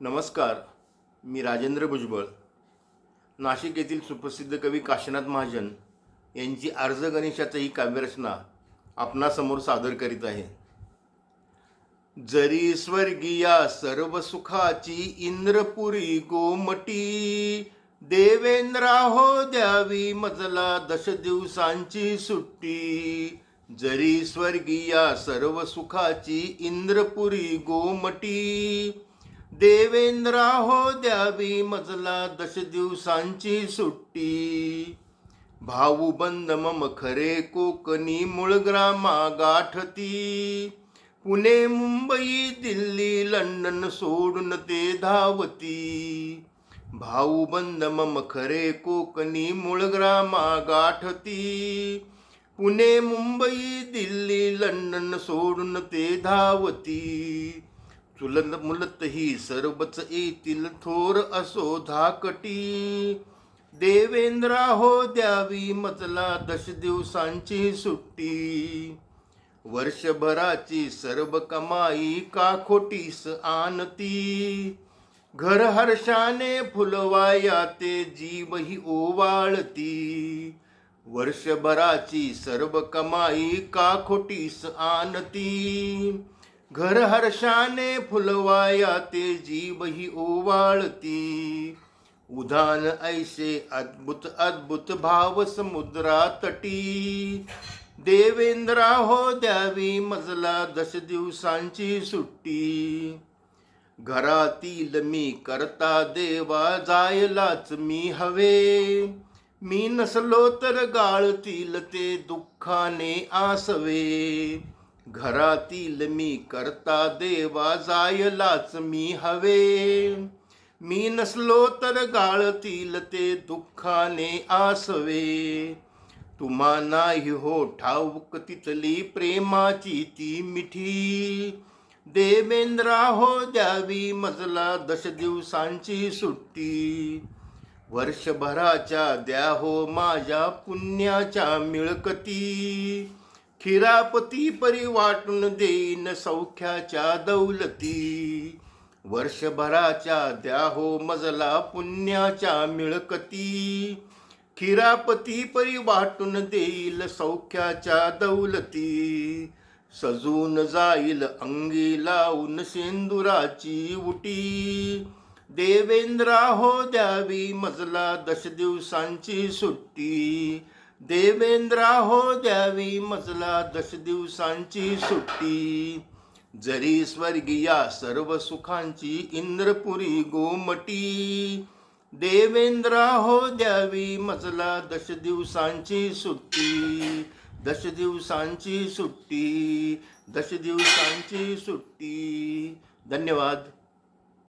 नमस्कार मी राजेंद्र भुजबळ. नाशिक येथील सुप्रसिद्ध कवी काशीनाथ महाजन यांची अर्ज गणेशाचं ही काव्यरचना आपणासमोर सादर करीत आहे. जरी स्वर्गीया सर्व सुखाची इंद्रपुरी गोमटी देवेंद्रा हो द्यावी मजला दश दिवसांची सुट्टी. जरी स्वर्गीया सर्व सुखाची इंद्रपुरी गोमटी देवेंद्रा हो द्यावी मजला दश दिवसांची सुट्टी. भाऊ बंद मम खरे कोकणी मूळ ग्रामा गाठती. पुणे मुंबई दिल्ली लंडन सोडून ते धावती. भाऊ बंद मम खरे कोकणी मूळ ग्रामा गाठती. पुणे मुंबई दिल्ली लंडन सोडून ते धावती. चुलत मुलत ही सर्वच येतील थोर असो धाकटी. देवेंद्रा हो द्यावी मजला दश दिवसांची सुट्टी. वर्षभराची सर्व कमाई का खोटीस आणती? घर हर्षाने फुलवाया ते जीवही ओवाळती. वर्षभराची सर्व कमाई का खोटीस आणती? घर हर्षाने फुलवाया ते जीव ही ओवाळती उधान ऐसे अद्भुत अद्भुत भाव समुद्रा तटी देवेंद्रा हो द्यावी मजला दश दिवसांची सुट्टी घरातील मी करता देवा जायलाच मी हवे मी नसलो तर गाळतील ते दुःखाने आसवे घरातील मी करता देवा जायलाच मी हवे. मी नसलो तर गाळतील ते दुःखाने आसवे. तुम्हा नाही हो ठाऊक तिथली प्रेमाची ती मिठी. देवेंद्रा हो द्यावी मजला दश दिवसांची सुट्टी. वर्षभराच्या द्या हो माझ्या पुण्याच्या मिळकती. खिरापती परी वाटून देईन सौख्याच्या दौलती. वर्षभराच्या द्या हो मजला पुण्याच्या मिळकती. खिरापती परी वाटून देईल सौख्याच्या दौलती. सजून जाईल अंगी लावून सेंदुराची उटी. देवेंद्रा हो द्यावी मजला दश दिवसांची सुट्टी. देवेंद्रा हो द्यावी मजला दश दिवसांची सुट्टी. जरी स्वर्गीया सर्व सुखांची इंद्रपुरी गोमटी. देवेंद्रा हो द्यावी मजला दश दिवसांची सुट्टी. दश दिवसांची सुट्टी. दश दिवसांची सुट्टी. धन्यवाद.